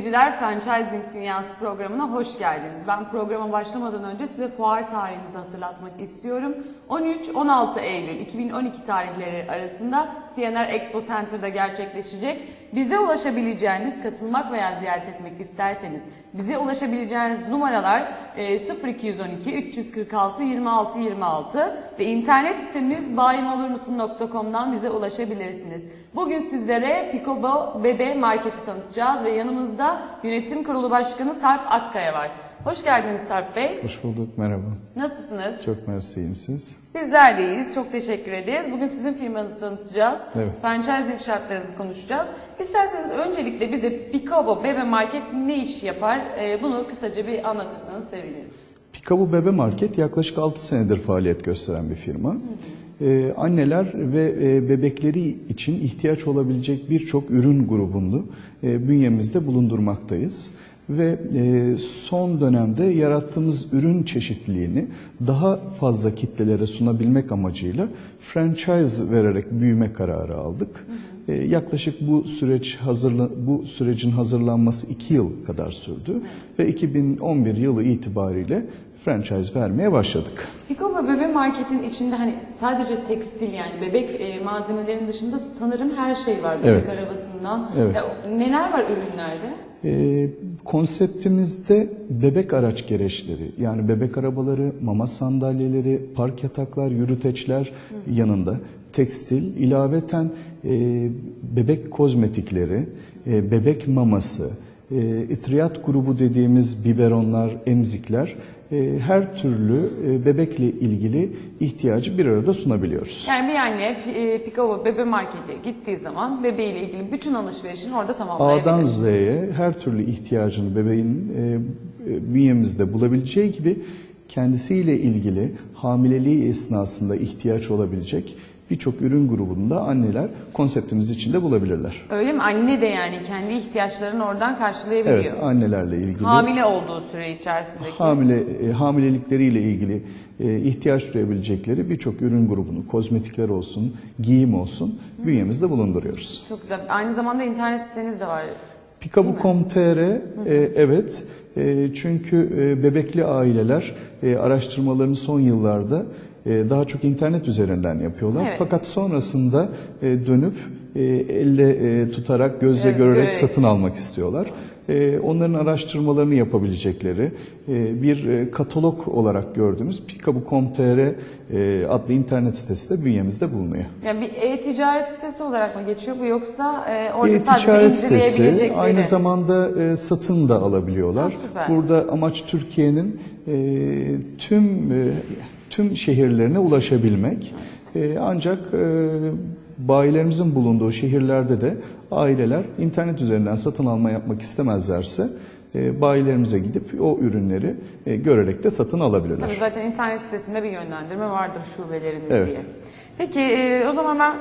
seyirciler, Franchising Dünyası programına hoş geldiniz. Ben programa başlamadan önce size fuar tarihinizi hatırlatmak istiyorum. 13-16 Eylül 2012 tarihleri arasında CNR Expo Center'da gerçekleşecek. Bize ulaşabileceğiniz, katılmak veya ziyaret etmek isterseniz bize ulaşabileceğiniz numaralar e, 0212 346 26 26 ve internet sitemiz bayimolurmusun.com'dan bize ulaşabilirsiniz. Bugün sizlere Picobo Bebe Market'i tanıtacağız ve yanımızda Yönetim Kurulu Başkanı Sarp Akkaya var. Hoş geldiniz Sarp Bey. Hoş bulduk, merhaba. Nasılsınız? Çok mersiyim siz. Bizler de iyiyiz. Çok teşekkür ederiz. Bugün sizin firmanızı tanıtacağız. Evet. Franchising şartlarınızı konuşacağız. İsterseniz öncelikle bize Picobo Bebe Market ne iş yapar? Ee, bunu kısaca bir anlatırsanız sevinirim. Pikabu Bebe Market yaklaşık 6 senedir faaliyet gösteren bir firma. Ee, anneler ve e, bebekleri için ihtiyaç olabilecek birçok ürün grubunu e, bünyemizde bulundurmaktayız. Ve e, son dönemde yarattığımız ürün çeşitliliğini daha fazla kitlelere sunabilmek amacıyla franchise vererek büyüme kararı aldık. E, yaklaşık bu süreç hazırla, bu sürecin hazırlanması 2 yıl kadar sürdü ve 2011 yılı itibariyle franchise vermeye başladık. Picobo Bebe Market'in içinde hani sadece tekstil yani bebek e, malzemelerin dışında sanırım her şey var. Bebek Evet. arabasından. Evet. Ya, neler var ürünlerde? E, konseptimizde bebek araç gereçleri yani bebek arabaları, mama sandalyeleri, park yataklar, yürüteçler yanında. Tekstil, ilaveten e, bebek kozmetikleri, e, bebek maması, e, itriyat grubu dediğimiz biberonlar, emzikler her türlü e, bebekle ilgili ihtiyacı bir arada sunabiliyoruz. Yani bir anne e, Picobo Bebe Market'e gittiği zaman bebeğiyle ilgili bütün alışverişini orada tamamlayabilir. A'dan Z'ye her türlü ihtiyacını bebeğin e, e, bünyemizde bulabileceği gibi kendisiyle ilgili hamileliği esnasında ihtiyaç olabilecek birçok ürün grubunda anneler konseptimiz içinde bulabilirler. Öyle mi? Anne de yani kendi ihtiyaçlarını oradan karşılayabiliyor. Evet, annelerle ilgili Hamile olduğu süre içerisindeki. hamile e, hamilelikleriyle ilgili e, ihtiyaç duyabilecekleri birçok ürün grubunu, kozmetikler olsun, giyim olsun bünyemizde bulunduruyoruz. Çok güzel. Aynı zamanda internet siteniz de var. Pikabu.com.tr e, evet E, çünkü e, bebekli aileler e, araştırmalarını son yıllarda e, daha çok internet üzerinden yapıyorlar. Evet. Fakat sonrasında e, dönüp e, elle e, tutarak, gözle Evet, görerek evet. satın almak istiyorlar. E, onların araştırmalarını yapabilecekleri e, bir e, katalog olarak gördüğümüz Pikabu.com.tr e, adlı internet sitesi de bünyemizde bulunuyor. Yani bir e-ticaret sitesi olarak mı geçiyor bu yoksa e, orada E-ticaret sadece inceleyebilecekleri? aynı zamanda e, satın da alabiliyorlar. Ha. Burada amaç Türkiye'nin e, tüm e, tüm şehirlerine ulaşabilmek. E, ancak e, bayilerimizin bulunduğu şehirlerde de aileler internet üzerinden satın alma yapmak istemezlerse e, bayilerimize gidip o ürünleri e, görerek de satın alabilirler. Tabii zaten internet sitesinde bir yönlendirme vardır şubelerimiz Evet. diye. Peki e, o zaman ben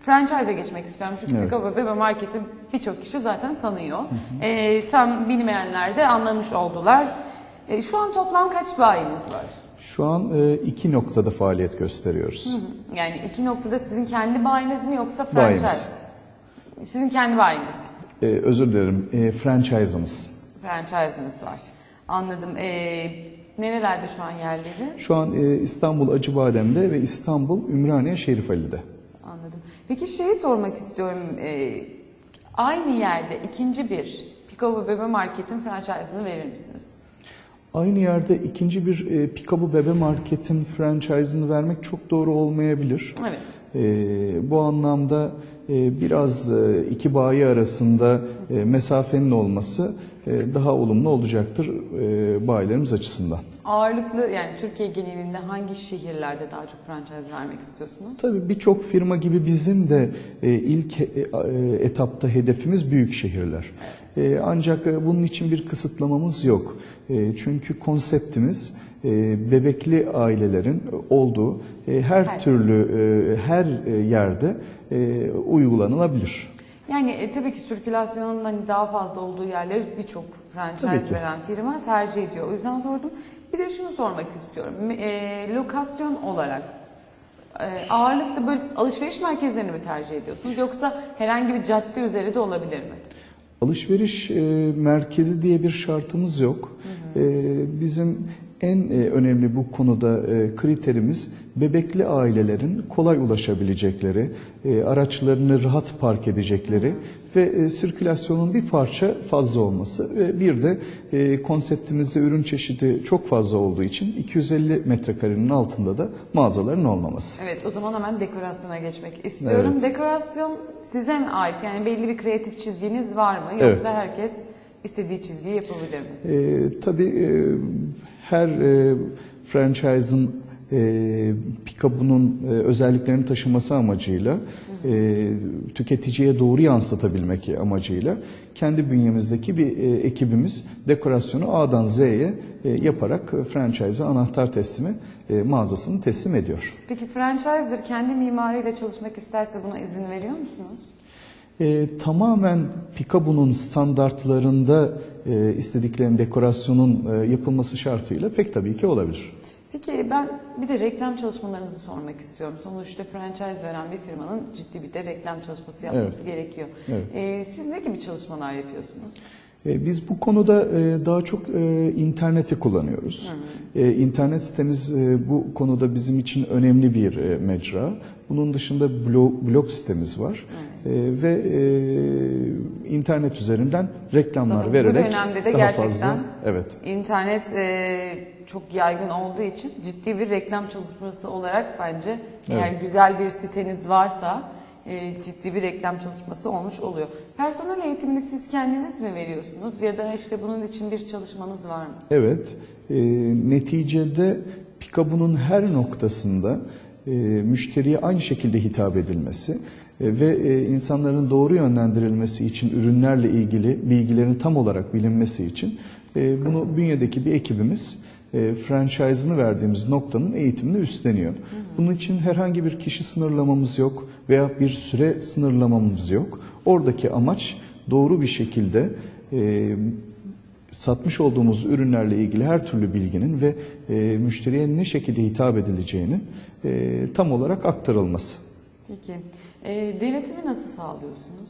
franchise'e geçmek istiyorum. Çünkü Evet. Picobo Bebe Market'i birçok kişi zaten tanıyor. E, tam bilmeyenler de anlamış oldular. E, şu an toplam kaç bayiniz var? Şu an e, iki noktada faaliyet gösteriyoruz. Yani iki noktada sizin kendi bayiniz mi yoksa franchise? Bayimiz. Sizin kendi bayiniz. E, özür dilerim, e, franchise'ımız. Franchise'ınız var. Anladım. E, nerelerde şu an yerleri? Şu an e, İstanbul Acıbadem'de ve İstanbul Ümraniye Şerifali'de. Anladım. Peki şeyi sormak istiyorum. E, aynı yerde ikinci bir Picobo Bebe Market'in franchise'ını verir misiniz? Aynı yerde ikinci bir e, Pikabu Bebe Market'in franchise'ını vermek çok doğru olmayabilir. Evet. E, bu anlamda e, biraz e, iki bayi arasında e, mesafenin olması e, daha olumlu olacaktır e, bayilerimiz açısından. Ağırlıklı yani Türkiye genelinde hangi şehirlerde daha çok franchise vermek istiyorsunuz? Tabii birçok firma gibi bizim de e, ilk e, e, etapta hedefimiz büyük şehirler. E, ancak e, bunun için bir kısıtlamamız yok. E, çünkü konseptimiz e, bebekli ailelerin olduğu e, her Her. türlü her yerde uygulanılabilir. Yani e, tabii ki sirkülasyonun hani daha fazla olduğu yerleri birçok franchise veren firma tercih ediyor. O yüzden sordum. Bir de şunu sormak istiyorum. E, lokasyon olarak e, ağırlıklı böyle alışveriş merkezlerini mi tercih ediyorsunuz yoksa herhangi bir cadde üzeri de olabilir mi? Alışveriş e, merkezi diye bir şartımız yok. E, bizim en e, önemli bu konuda e, kriterimiz bebekli ailelerin kolay ulaşabilecekleri, e, araçlarını rahat park edecekleri ve sirkülasyonun bir parça fazla olması ve bir de konseptimizde ürün çeşidi çok fazla olduğu için 250 metrekarenin altında da mağazaların olmaması. Evet o zaman hemen dekorasyona geçmek istiyorum. Evet. Dekorasyon size mi ait? Yani belli bir kreatif çizginiz var mı? Yoksa Evet. herkes istediği çizgiyi yapabilir mi? E, tabii e, her e, franchise'ın e, pick-up'unun e, özelliklerini taşıması amacıyla e, tüketiciye doğru yansıtabilmek amacıyla kendi bünyemizdeki bir e, ekibimiz dekorasyonu A'dan Z'ye e, yaparak e, franchise'a anahtar teslimi e, mağazasını teslim ediyor. Peki franchiser kendi mimariyle çalışmak isterse buna izin veriyor musunuz? E, tamamen Picaboo'nun standartlarında e, istediklerinin dekorasyonun e, yapılması şartıyla pek tabii ki olabilir. Peki ben bir de reklam çalışmalarınızı sormak istiyorum. Sonuçta franchise veren bir firmanın ciddi bir de reklam çalışması yapması gerekiyor. Evet. Ee, siz ne gibi çalışmalar yapıyorsunuz? E, Biz bu konuda e, daha çok e, interneti kullanıyoruz. E, İnternet sitemiz e, bu konuda bizim için önemli bir e, mecra. Bunun dışında blog, blog sitemiz var E, ve e, internet üzerinden reklamlar Bakın, bu vererek dönemde de daha gerçekten fazla evet İnternet e, çok yaygın olduğu için ciddi bir reklam çalışması olarak bence eğer Evet. güzel bir siteniz varsa e, ciddi bir reklam çalışması olmuş oluyor. Personel eğitimini siz kendiniz mi veriyorsunuz ya da işte bunun için bir çalışmanız var mı? Evet, e, neticede Picaboo'nun her noktasında müşteriye aynı şekilde hitap edilmesi e, ve e, insanların doğru yönlendirilmesi için ürünlerle ilgili bilgilerin tam olarak bilinmesi için e, bunu bünyedeki bir ekibimiz e, franchise'ını verdiğimiz noktanın eğitimini üstleniyor. Bunun için herhangi bir kişi sınırlamamız yok veya bir süre sınırlamamız yok. Oradaki amaç doğru bir şekilde e, satmış olduğumuz ürünlerle ilgili her türlü bilginin ve e, müşteriye ne şekilde hitap edileceğinin e, tam olarak aktarılması. Peki. E, denetimi nasıl sağlıyorsunuz?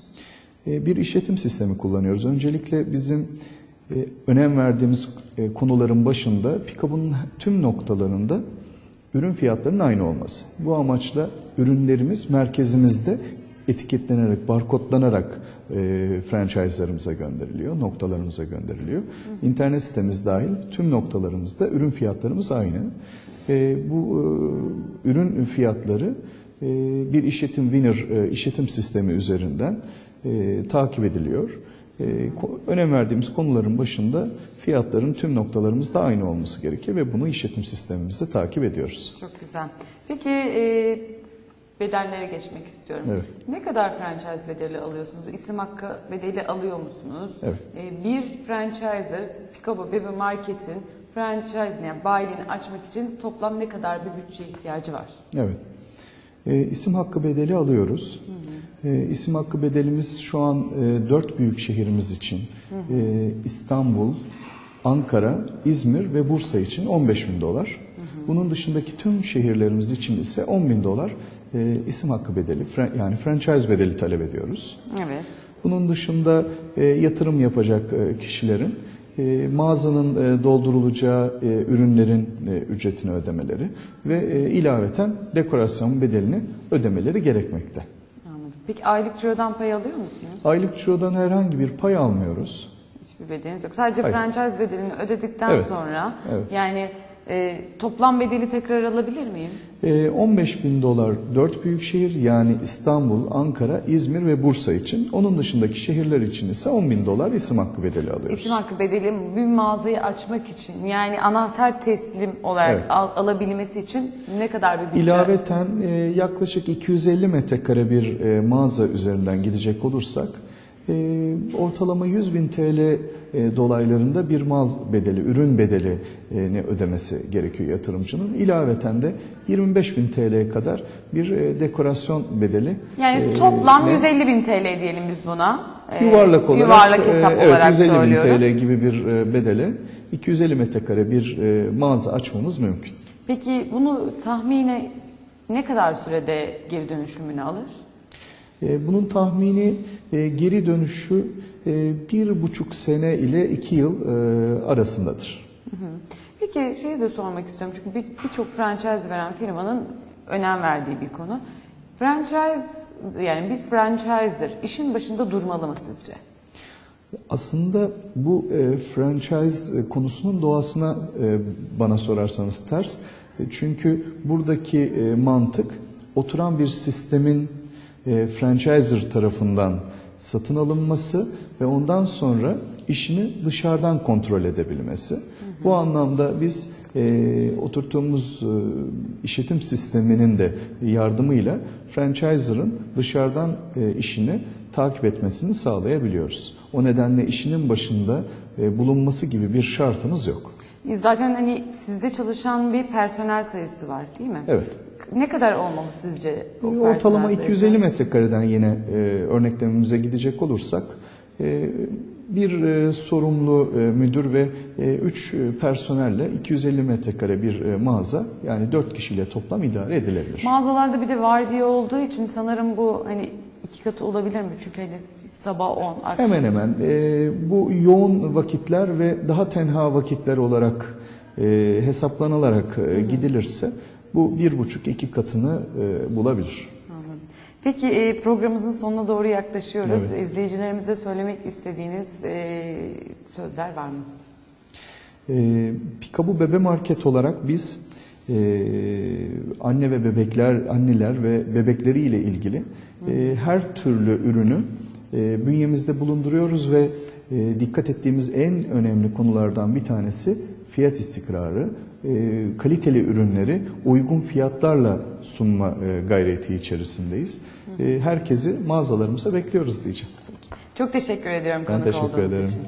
E, bir işletim sistemi kullanıyoruz. Öncelikle bizim e, önem verdiğimiz e, konuların başında Picaboo'nun tüm noktalarında ürün fiyatlarının aynı olması. Bu amaçla ürünlerimiz merkezimizde etiketlenerek, barkodlanarak e, franchise'larımıza gönderiliyor, noktalarımıza gönderiliyor. İnternet sitemiz dahil tüm noktalarımızda ürün fiyatlarımız aynı. E, bu e, ürün fiyatları e, bir işletim winner e, işletim sistemi üzerinden e, takip ediliyor. E, önem verdiğimiz konuların başında fiyatların tüm noktalarımızda aynı olması gerekiyor ve bunu işletim sistemimizde takip ediyoruz. Çok güzel. Peki e, bedellere geçmek istiyorum. Evet. Ne kadar franchise bedeli alıyorsunuz? İsim hakkı bedeli alıyor musunuz? Evet. E, bir franchiser Picabo Bebe Market'in franchise yani bayiliğini açmak için toplam ne kadar bir bütçe ihtiyacı var? Evet. E, isim hakkı bedeli alıyoruz. E, isim hakkı bedelimiz şu an e, dört büyük şehrimiz için e, İstanbul, Ankara, İzmir ve Bursa için 15 bin dolar. Bunun dışındaki tüm şehirlerimiz için ise 10 bin dolar e, isim hakkı bedeli yani franchise bedeli talep ediyoruz. Evet. Bunun dışında e, yatırım yapacak e, kişilerin e, mağazanın e, doldurulacağı e, ürünlerin e, ücretini ödemeleri ve e, ilaveten dekorasyon bedelini ödemeleri gerekmekte. Anladım. Peki aylık cirodan pay alıyor musunuz? Aylık cirodan herhangi bir pay almıyoruz. Hiçbir bedeliniz yok. Sadece Hayır. franchise bedelini ödedikten Evet. sonra Evet. yani e, toplam bedeli tekrar alabilir miyim? E, 15 bin dolar 4 büyük şehir yani İstanbul, Ankara, İzmir ve Bursa için. Onun dışındaki şehirler için ise 10 bin dolar isim hakkı bedeli alıyoruz. İsim hakkı bedeli bir mağazayı açmak için yani anahtar teslim olarak Evet. al- alabilmesi için ne kadar bir bütçe? İlaveten e, yaklaşık 250 metrekare bir e, mağaza üzerinden gidecek olursak e, ortalama 100 bin TL e, dolaylarında bir mal bedeli, ürün bedeli e, ne ödemesi gerekiyor yatırımcının. İlaveten de 25 bin TL'ye kadar bir e, dekorasyon bedeli. Yani e, toplam ve 150 bin TL diyelim biz buna. Ee, Yuvarlak olarak, yuvarlak hesap e, evet, olarak 150 bin söylüyorum. TL gibi bir e, bedele 250 metrekare bir e, mağaza açmamız mümkün. Peki bunu tahmine ne kadar sürede geri dönüşümünü alır? E, bunun tahmini e, geri dönüşü e, bir buçuk sene ile iki yıl arasındadır. Peki şeyi de sormak istiyorum çünkü bir- birçok franchise veren firmanın önem verdiği bir konu. Franchise yani bir franchiser işin başında durmalı mı sizce? Aslında bu e, franchise konusunun doğasına e, bana sorarsanız ters. Çünkü buradaki e, mantık oturan bir sistemin e, franchiser tarafından satın alınması ve ondan sonra işini dışarıdan kontrol edebilmesi. Bu anlamda biz e, oturttuğumuz e, işletim sisteminin de yardımıyla franchiser'ın dışarıdan e, işini takip etmesini sağlayabiliyoruz. O nedenle işinin başında e, bulunması gibi bir şartımız yok. Zaten hani sizde çalışan bir personel sayısı var değil mi? Evet. Ne kadar olmalı sizce o Ortalama sayısı? 250 metrekareden yine e, örneklememize gidecek olursak e, bir e, sorumlu e, müdür ve 3 personelle 250 metrekare bir e, mağaza yani 4 kişiyle toplam idare edilebilir. Mağazalarda bir de vardiya olduğu için sanırım bu hani iki katı olabilir mi? Çünkü hani sabah 10, akşam Hemen hemen e, bu yoğun vakitler ve daha tenha vakitler olarak e, hesaplanılarak e, gidilirse bu bir buçuk iki katını e, bulabilir. Anladım. Peki e, programımızın sonuna doğru yaklaşıyoruz. Evet. İzleyicilerimize söylemek istediğiniz e, sözler var mı? E, Pikabu Bebe Market olarak biz e, anne ve bebekler, anneler ve bebekleriyle ilgili e, her türlü ürünü e, bünyemizde bulunduruyoruz ve e, dikkat ettiğimiz en önemli konulardan bir tanesi fiyat istikrarı, e, kaliteli ürünleri uygun fiyatlarla sunma e, gayreti içerisindeyiz. E, herkesi mağazalarımıza bekliyoruz diyeceğim. Çok teşekkür ediyorum Ben konuk teşekkür olduğunuz ederim. için.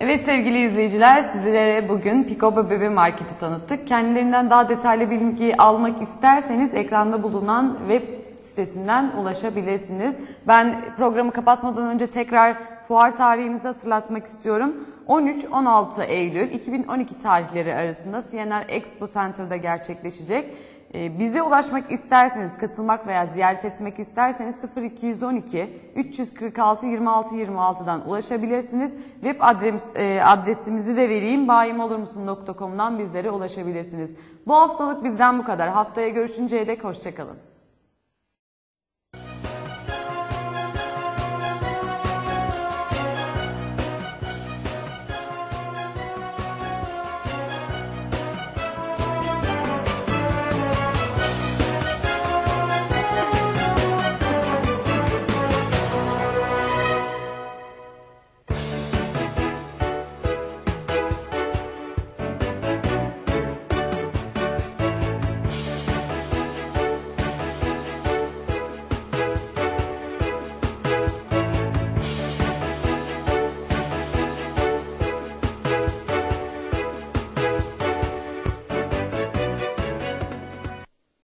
Evet sevgili izleyiciler sizlere bugün Picoba Bebe Market'i tanıttık. Kendilerinden daha detaylı bilgi almak isterseniz ekranda bulunan web sitesinden ulaşabilirsiniz. Ben programı kapatmadan önce tekrar fuar tarihimizi hatırlatmak istiyorum. 13-16 Eylül 2012 tarihleri arasında CNR Expo Center'da gerçekleşecek. Ee, Bize ulaşmak isterseniz, katılmak veya ziyaret etmek isterseniz 0212 346 26 26'dan ulaşabilirsiniz. Web adres, e, adresimizi de vereyim. bayimolurmusun.com'dan bizlere ulaşabilirsiniz. Bu haftalık bizden bu kadar. Haftaya görüşünceye dek hoşçakalın.